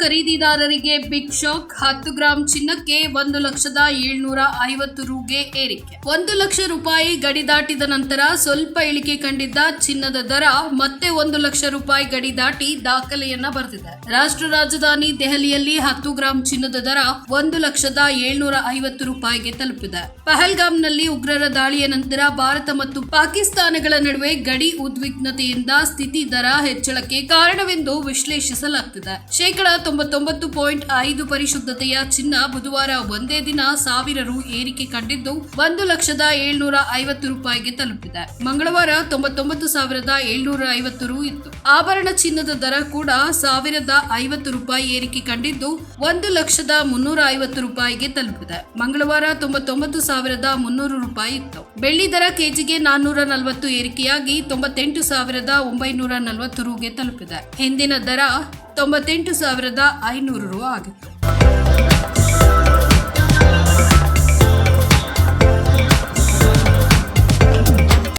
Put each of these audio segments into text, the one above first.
ಖರೀದಿದಾರರಿಗೆ big shock ಹತ್ತು gram ಚಿನ್ನಕ್ಕೆ ಒಂದು ಲಕ್ಷದ ಏಳ್ನೂರ ಐವತ್ತು ರುಗೆ ಏರಿಕೆ. ಒಂದು ಲಕ್ಷ ರೂಪಾಯಿ ಗಡಿ ದಾಟಿದ ನಂತರ ಸ್ವಲ್ಪ ಇಳಿಕೆ ಕಂಡಿದ್ದ ಚಿನ್ನದ ದರ ಮತ್ತೆ ಒಂದು ಲಕ್ಷ ರೂಪಾಯಿ ಗಡಿ ದಾಟಿ ದಾಖಲೆಯನ್ನ ಬರೆದಿದೆ. ರಾಷ್ಟ್ರ ರಾಜಧಾನಿ ದೆಹಲಿಯಲ್ಲಿ ಹತ್ತು ಗ್ರಾಂ ಚಿನ್ನದ ದರ ಒಂದು ಲಕ್ಷದ ಏಳ್ನೂರ ಐವತ್ತು ರೂಪಾಯಿಗೆ ತಲುಪಿದೆ. ಪಹಲ್ಗಾಮ್ನಲ್ಲಿ ಉಗ್ರರ ದಾಳಿಯ ನಂತರ ಭಾರತ ಮತ್ತು ಪಾಕಿಸ್ತಾನಗಳ ನಡುವೆ ಗಡಿ ಉದ್ವಿಗ್ನತೆಯಿಂದ ಸ್ಥಿತಿ ದರ ಹೆಚ್ಚಳಕ್ಕೆ ಕಾರಣವೆಂದು ವಿಶ್ಲೇಷಿಸಲಾಗ್ತಿದೆ. ಶೇಕಡ ತೊಂಬತ್ತೊಂಬತ್ತು ಪಾಯಿಂಟ್ ಐದು ಪರಿಶುದ್ಧತೆಯ ಚಿನ್ನ ಬುಧವಾರ ಒಂದೇ ದಿನ ಸಾವಿರ ರು ಏರಿಕೆ ಕಂಡಿದ್ದು ಒಂದು ಲಕ್ಷದ ಏಳ್ನೂರ ಐವತ್ತು ರೂಪಾಯಿಗೆ ತಲುಪಿದೆ. ಮಂಗಳವಾರ ತೊಂಬತ್ತೊಂಬತ್ತು ಸಾವಿರದ ಏಳ್ನೂರ ಐವತ್ತು ರು ಇತ್ತು. ಆಭರಣ ಚಿನ್ನದ ದರ ಕೂಡ ಸಾವಿರದ ಐವತ್ತು ರೂಪಾಯಿ ಏರಿಕೆ ಕಂಡಿದ್ದು ಒಂದು ಲಕ್ಷದ ಮುನ್ನೂರ ಐವತ್ತು ರೂಪಾಯಿಗೆ ತಲುಪಿದೆ. ಮಂಗಳವಾರ ತೊಂಬತ್ತೊಂಬತ್ತು ಸಾವಿರದ ಮುನ್ನೂರು ರೂಪಾಯಿ ಇತ್ತು. ಬೆಳ್ಳಿ ದರ ಕೆಜಿಗೆ ನಾನ್ನೂರ ನಲವತ್ತು ಏರಿಕೆಯಾಗಿ ತೊಂಬತ್ತೆಂಟು ಸಾವಿರದ ಒಂಬೈನೂರ ನಲವತ್ತು ರೂಗೆ ತಲುಪಿದೆ. ಹಿಂದಿನ ದರ ತೊಂಬತ್ತೆಂಟು ಸಾವಿರದ ಐನೂರು ರು ಆಗಿತ್ತು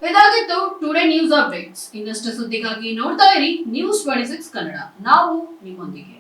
ಇದಾಗಿತ್ತು ಟುಡೇ ನ್ಯೂಸ್ ಅಪ್ಡೇಟ್ಸ್ ಇನ್ನಷ್ಟು ಸುದ್ದಿಗಾಗಿ ನೋಡ್ತಾ ಇರಿ ನ್ಯೂಸ್ ಟ್ವೆಂಟಿ ಸಿಕ್ಸ್ ಕನ್ನಡ. ನಾವು ನಿಮ್ಮೊಂದಿಗೆ.